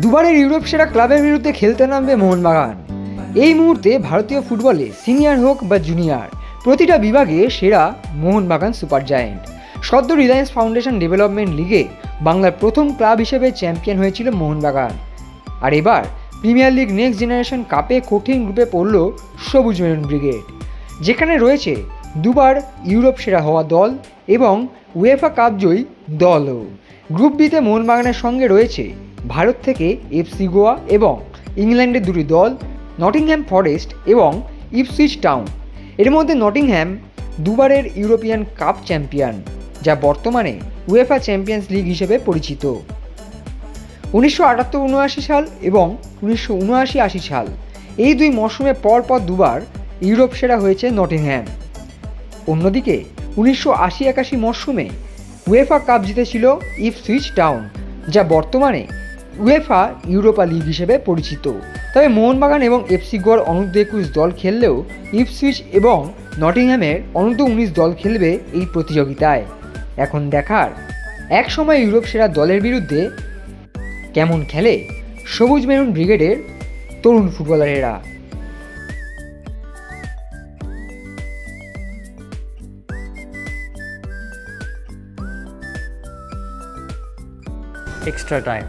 দুবারের Europe সেরা ক্লাবের বিরুদ্ধে খেলতে নামবে মোহনবাগান। এই মুহূর্তে ভারতীয় ফুটবলে সিনিয়র হোক বা জুনিয়র, প্রতিটা বিভাগে সেরা মোহনবাগান সুপার জায়েন্ট। সদ্য রিলায়েন্স ফাউন্ডেশন ডেভেলপমেন্ট লিগে বাংলার প্রথম ক্লাব হিসেবে চ্যাম্পিয়ন হয়েছিল মোহনবাগান। আর এবার প্রিমিয়ার লিগ নেক্সট জেনারেশন কাপে কঠিন গ্রুপে পড়ল সবুজ মেরুন ব্রিগেড, যেখানে রয়েছে দুবার ইউরোপ সেরা হওয়া দল এবং উয়েফা কাপ জয়ী দলও। গ্রুপ বিতে মোহনবাগানের সঙ্গে রয়েছে ভারত থেকে এফসি গোয়া এবং ইংল্যান্ডের দুটি দল নটিংহ্যাম ফরেস্ট এবং ইপসুইচ টাউন এর মধ্যে নটিংহ্যাম দুবারের ইউরোপিয়ান কাপ চ্যাম্পিয়ন যা বর্তমানে উয়েফা চ্যাম্পিয়ন্স লিগ হিসেবে পরিচিত। উনিশশো আটাত্তর উনআশি সাল এবং উনিশশো উনআশি আশি সাল, এই দুই মরশুমে পরপর দুবার ইউরোপ সেরা হয়েছে নটিংহ্যাম অন্যদিকে, উনিশশো আশি একাশি মরশুমে উয়েফা কাপ জিতেছিল ইপসুইচ টাউন যা বর্তমানে উয়েফা ইউরোপা লিগ হিসেবে পরিচিত। তবে মোহনবাগান এবং এফসি গোয়ার অনূর্ধ্ব একুশ দল খেললেও ইপসুইচ এবং নটিংহ্যামের অনূর্ধ্ব উনিশ দল খেলবে এই প্রতিযোগিতায়। এখন দেখার এক সময় ইউরোপ সেরা দলের বিরুদ্ধে কেমন খেলে সবুজ মেরুন ব্রিগেডের তরুণ ফুটবলারেরা। Extra time.